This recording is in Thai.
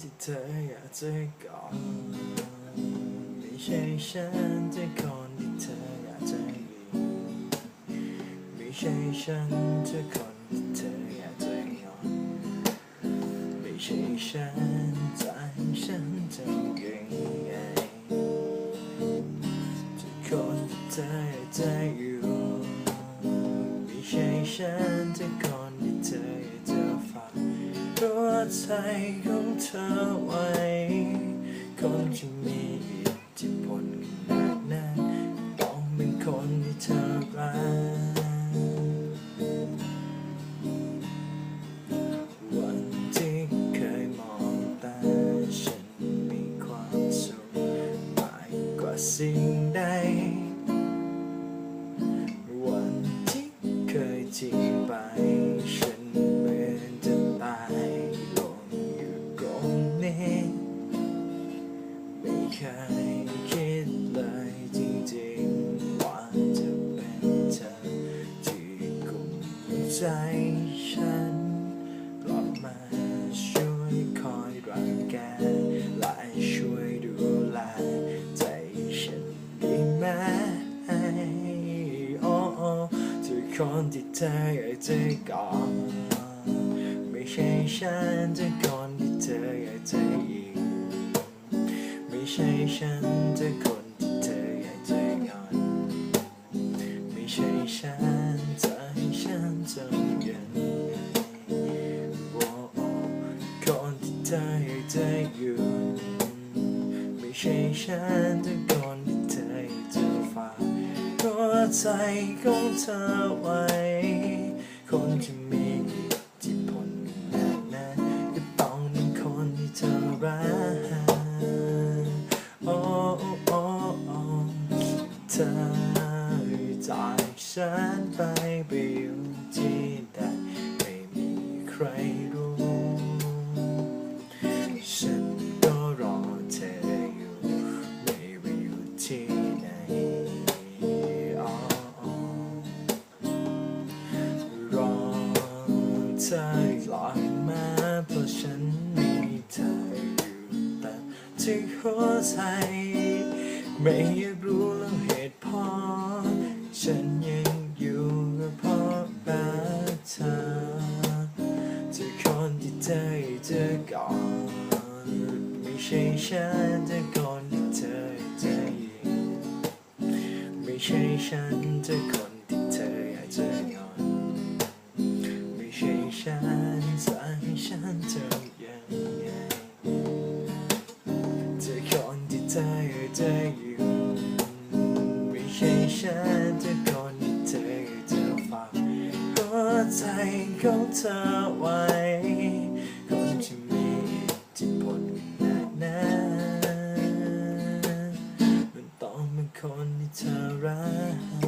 ที่เธออยากจะกอดไม่ใช่ฉันที่คนที่เธออยากจะอยู่ไม่ใช่ฉันที่คนที่เธออยากจะยอมไม่ใช่ฉันใจฉันจะยังไงที่คนที่เธออยากจะอยู่ไม่ใช่ฉันที่ ใจของเธอไว้คนที่มีอิทธิพลขนาดนั้นต้องเป็นคนที่เธอรักวันที่เคยมองตาฉันมีความสุขมากกว่าสิ่งใด คิดเลยจริงๆว่าจะเป็นเธอที่กุมใจฉันกลับมาช่วยคอยรังแกและช่วยดูแลใจฉันได้ไหมโอ้โอ้ทุกคนที่เธออยากจะกอดไม่ใช่ฉันทุกคนที่เธออยากจะยิงไม่ ใช่ฉันทุกคนที่เธออยากจะยอนไม่ใช่ฉันจะให้ฉันจำยังโอ้โอ้คนที่เธออยากจะอยู่ไม่ใช่ฉันทุกคนที่เธออยากจะฝากหัวใจของเธอไว้คนที่มี ธอจากฉันไปไปอยู่ที่ใดไม่มีใครรู้ ฉันก็รอเธออยู่ไม่ว่าอยู่ที่ไหนอ๋อรอเธอหลอยมาเพราะฉันมีเธออยู่แต่ที่หัวใจ ไม่อยากรู้เรื่องเหตุผลฉันยังอยู่ก็เพราะรักเธอเธอคนที่เธอเจอก่อนไม่ใช่ฉันแต่คนที่เธอจะยิงไม่ใช่ฉันแต่คน ฉันจะคนเธออยเธอฝากหัวใจของเธอไว้ คนที่มีจิตผลขนานั้นมันต้องเป็นคนที่เธอรัก